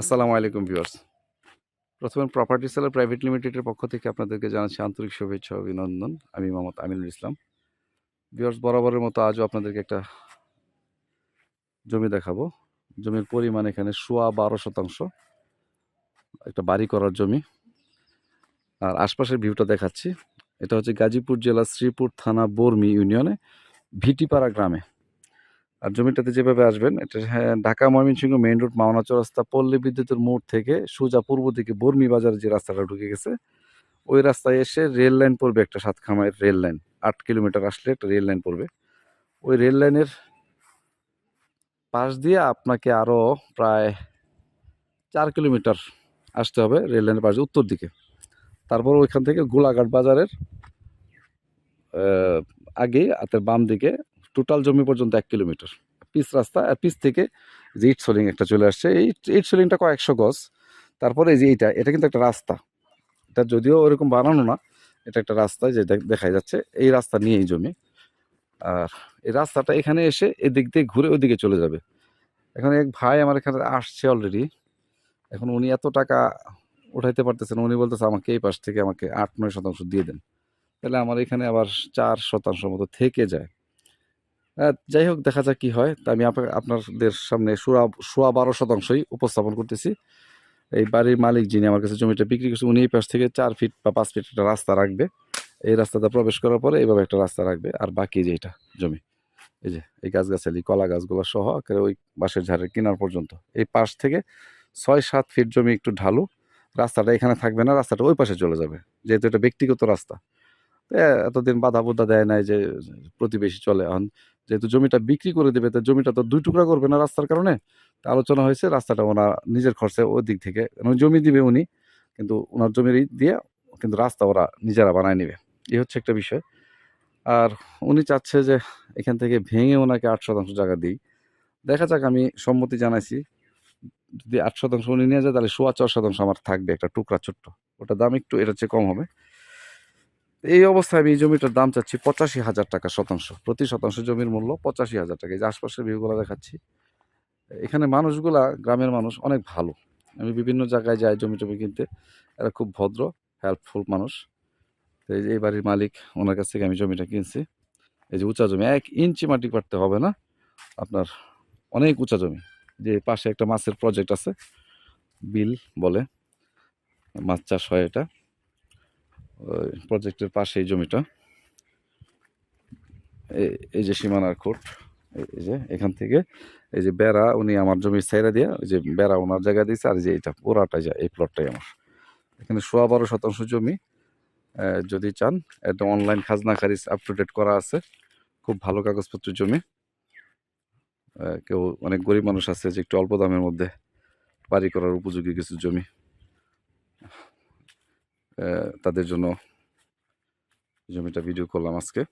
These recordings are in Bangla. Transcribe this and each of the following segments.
আসসালামু আলাইকুম ভিউয়ার্স। প্রথমে প্রপার্টি সেলার প্রাইভেট লিমিটেডের পক্ষ থেকে আপনাদেরকে জানাচ্ছি আন্তরিক শুভেচ্ছা অভিনন্দন। আমি মোহাম্মদ আমিনুল ইসলাম। ভিউয়ার্স, বরাবরের মতো আজও আপনাদেরকে একটা জমি দেখাবো। জমির পরিমাণ এখানে সোয়া বারো শতাংশ। একটা বাড়ি করার জমি। আর আশপাশের ভিউটা দেখাচ্ছি। এটা হচ্ছে গাজীপুর জেলা শ্রীপুর থানা, বর্মি ইউনিয়নে ভিটিপাড়া গ্রামে। আর জমিটাতে যেভাবে আসবেন এটা হ্যাঁ, ঢাকা ময়মনসিংহ মেইন রোড মাওনা চৌরাস্তা পল্লী বিদ্যুতের মোড় থেকে সোজা পূর্ব দিকে বর্মি বাজারে যে রাস্তাটা ঢুকে গেছে ওই রাস্তায় এসে রেল লাইন পড়বে একটা সাতখামাইয়ের রেল লাইন। আট কিলোমিটার আসলে একটা রেল লাইন পড়বে। ওই রেল লাইনের পাশ দিয়ে আপনাকে আরও প্রায় চার কিলোমিটার আসতে হবে রেল লাইনের পাশে উত্তর দিকে। তারপর ওইখান থেকে গোলাঘাট বাজারের আগে হাতের বাম দিকে টোটাল জমি পর্যন্ত এক কিলোমিটার। পিস রাস্তা, আর পিচ থেকে যে ইট সোলিং একটা চলে আসছে, এই ইট সোলিংটা কয়েকশো গজ। তারপরে এই যে এইটা, এটা কিন্তু একটা রাস্তা। এটা যদিও ওরকম বানানো না, এটা একটা রাস্তা যে দেখ- যাচ্ছে। এই রাস্তা নিয়ে এই জমি। আর এই রাস্তাটা এখানে এসে এদিক দিয়ে ঘুরে ওইদিকে চলে যাবে। এখন এক ভাই আমার এখানে আসছে অলরেডি এখন উনি এত টাকা উঠাইতে পারতেছেন উনি বলতেছে, আমাকে এই পাশ থেকে আমাকে আট, নয় শতাংশ দিয়ে দেন। তাহলে আমার এখানে আবার চার শতাংশ মতো থেকে যায়। যাই হোক, দেখা যাক কি হয়। তা আমি আপনা- আপনাদের সামনে সোয়া সোয়া বারো শতাংশই উপস্থাপন করতেছি। এই বাড়ির মালিক যিনি আমার কাছে জমিটা বিক্রি করছে, উনি এই পাশ থেকে চার ফিট বা পাঁচ ফিট একটা রাস্তা রাখবে। এই রাস্তাটা প্রবেশ করার পরে এইভাবে একটা রাস্তা রাখবে। আর বাকি যে এটা জমি, এই যে এই গাছগাছালি, কলা গাছগুলো সহ ওই বাঁশের ঝাড়ের কিনার পর্যন্ত। এই পাশ থেকে ছয় সাত ফিট জমি একটু ঢালু। রাস্তাটা এখানে থাকবে না, রাস্তাটা ওই পাশে চলে যাবে। যেহেতু এটা ব্যক্তিগত রাস্তা। এতদিন বাধা বুধা দেয় নাই যে প্রতিবেশী চলে। এখন যেহেতু জমিটা বিক্রি করে দেবে, তো জমিটা তো দুই টুকরা করবে না রাস্তার কারণে, তা আলোচনা হয়েছে রাস্তাটা ওনার নিজের খরচে ওই দিক থেকে মানে জমি দিবে উনি, কিন্তু ওনার জমির দিয়ে কিন্তু রাস্তা ওরা নিজেরা বানায় নেবে। এই হচ্ছে একটা বিষয়। আর উনি চাচ্ছে যে এখান থেকে ভেঙে ওনাকে আট শতাংশ জায়গা দিই। দেখা যাক, আমি সম্মতি জানাইছি, যদি আট শতাংশ উনি নিয়ে যায়, তাহলে সোয়া চার শতাংশ আমার থাকবে একটা টুকরা ছোট্ট। ওটা দাম একটু এটার চেয়ে কম হবে। এই অবস্থায় আমি এই জমিটার দাম চাচ্ছি পঁচাশি হাজার টাকা শতাংশ। প্রতি শতাংশ জমির মূল্য পঁচাশি হাজার টাকা। এই যে আশপাশের ভিউগুলো দেখাচ্ছি, এখানে মানুষগুলা, গ্রামের মানুষ অনেক ভালো। আমি বিভিন্ন জায়গায় যাই জমি টমি কিনতে, এরা খুব ভদ্র হেল্পফুল মানুষ। তো এই যে এই বাড়ির মালিক, ওনার কাছ থেকে আমি জমিটা কিনছি। এই যে উঁচা জমি, এক ইঞ্চি মাটি কাটতে হবে না। আপনার অনেক উঁচা জমি। যে পাশে একটা মাছের প্রজেক্ট আছে, বিল বলে, মাছ চাষ হয় এটা। প্রজেক্টের পাশে এই জমিটা এই- যে সীমানার কোট, এই যে এখান থেকে, এই যে বেড়া উনি আমার জমি সাইরা দিয়ে, ওই যে বেড়া ওনার জায়গা দিয়েছে, আর যে এটা পুরাটা যায় এই প্লটটাই আমার। এখানে সোয়া বারো শতাংশ জমি যদি চান একদম অনলাইন খাজনা খারিজ আপ টু ডেট করা আছে। খুব ভালো কাগজপত্রের জমি। কেউ অনেক গরিব মানুষ আছে যে একটু অল্প দামের মধ্যে বাড়ি করার উপযোগী কিছু জমি। তাদের জন্য জমিটা ভিডিও করলাম আজকে।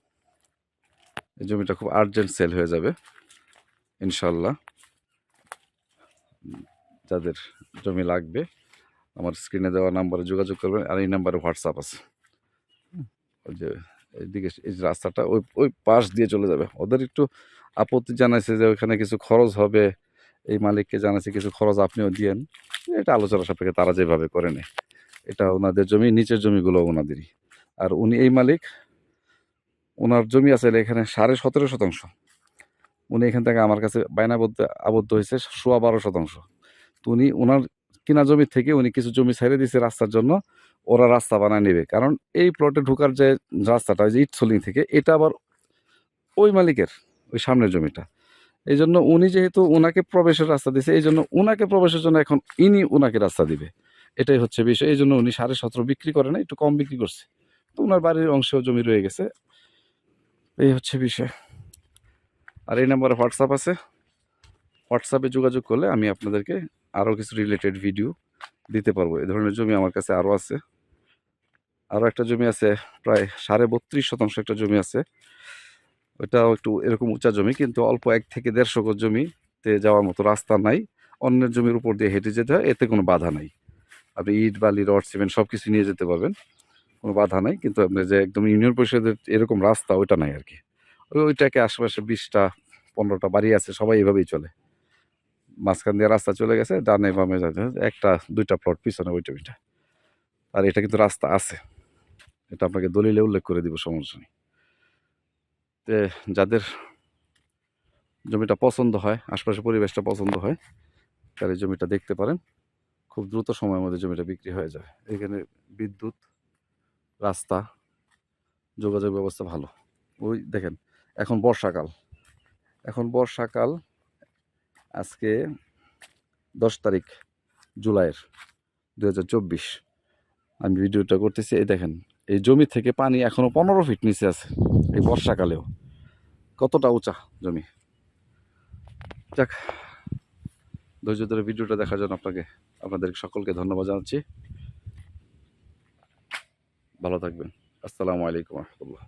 এই জমিটা খুব আর্জেন্ট সেল হয়ে যাবে ইনশাল্লাহ যাদের জমি লাগবে, আমার স্ক্রিনে দেওয়া নাম্বারে যোগাযোগ করবেন, আর এই নাম্বারে হোয়াটসঅ্যাপ আছে। ওই যে এইদিকে এই রাস্তাটা ওই ওই পাশ দিয়ে চলে যাবে। ওদের একটু আপত্তি জানাইছে যে ওইখানে কিছু খরচ হবে। এই মালিককে জানাইছে কিছু খরচ আপনিও দিয়েন। এটা আলোচনা সাপেক্ষে তারা যেভাবে করে নেয়। এটা ওনাদের জমি, নিচের জমিগুলো ওনাদেরই। আর উনি এই মালিক, ওনার জমি আছে এখানে সাড়ে সতেরো শতাংশ। উনি এখান থেকে আমার কাছে বায়নাবদ্ধ আবদ্ধ হয়েছে সোয়া বারো শতাংশ। তো উনি, ওনার কিনা জমি থেকে উনি কিছু জমি ছেড়ে দিয়েছে রাস্তার জন্য, ওরা রাস্তা বানায় নেবে। কারণ এই প্লটে ঢোকার যে রাস্তাটা যে ইটসোলিং থেকে, এটা আবার ওই মালিকের, ওই সামনের জমিটা। এই জন্য উনি যেহেতু ওনাকে প্রবেশের রাস্তা দিয়েছে, এই জন্য ওনাকে প্রবেশের জন্য এখন ইনি ওনাকে রাস্তা দিবে। এটাই হচ্ছে বিষয়। এই জন্য উনি সাড়ে সতেরো বিক্রি করে না একটু কম বিক্রি করছে। তো ওনার বাড়ির অংশেও জমি রয়ে গেছে। এই হচ্ছে বিষয়। আর এই নাম্বারে হোয়াটসঅ্যাপ আছে। হোয়াটসঅ্যাপে যোগাযোগ করলে আমি আপনাদেরকে আরও কিছু রিলেটেড ভিডিও দিতে পারব। এই ধরনের জমি আমার কাছে আরও আছে। আরও একটা জমি আছে, প্রায় সাড়ে বত্রিশ শতাংশ একটা জমি আছে। ওটাও একটু এরকম উঁচা জমি, কিন্তু অল্প এক থেকে দেড়শো গজ জমিতে যাওয়ার মতো রাস্তা নাই। অন্যের জমির উপর দিয়ে হেঁটে যেতে হয়, এতে কোনো বাধা নাই। আপনি ইট, বালি, রড, সিমেন্ট সব কিছু নিয়ে যেতে পারবেন। কোনো বাধা নাই, কিন্তু আপনি যে একদম ইউনিয়ন পরিষদের এরকম রাস্তা, ওইটা নাই আর কি ওই ওইটাকে আশেপাশে বিশটা, পনেরোটা বাড়ি আছে, সবাই এভাবেই চলে। মাঝখান দিয়ে রাস্তা চলে গেছে, ডানে বামে একটা, দুইটা প্লট পিছনে ওইটা ওইটা। আর এটা কিন্তু রাস্তা আছে। এটা আপনাকে দলিলে উল্লেখ করে দিব, সমস্যা নেই। তে যাদের জমিটা পছন্দ হয়, আশপাশের পরিবেশটা পছন্দ হয় তার জমিটা দেখতে পারেন। খুব দ্রুত সময়ের মধ্যে জমিটা বিক্রি হয়ে যাবে। এখানে বিদ্যুৎ, রাস্তা, যোগাযোগ ব্যবস্থা ভালো। ওই দেখেন, এখন বর্ষাকাল। এখন বর্ষাকাল আজকে দশ তারিখ জুলাইয়ের দু হাজার চব্বিশ। আমি ভিডিওটা করতেছি, এই দেখেন, এই জমি থেকে পানি এখনও পনেরো ফিট নিচে আছে, এই বর্ষাকালেও। কতটা উঁচা জমি? যাক, ধৈর্য ধরে ভিডিওটা দেখার জন্য আপনাকে আপনাদের সকলকে ধন্যবাদ জানাচ্ছি। ভালো থাকবেন। আসসালামু আলাইকুম রহমতুল্লাহ।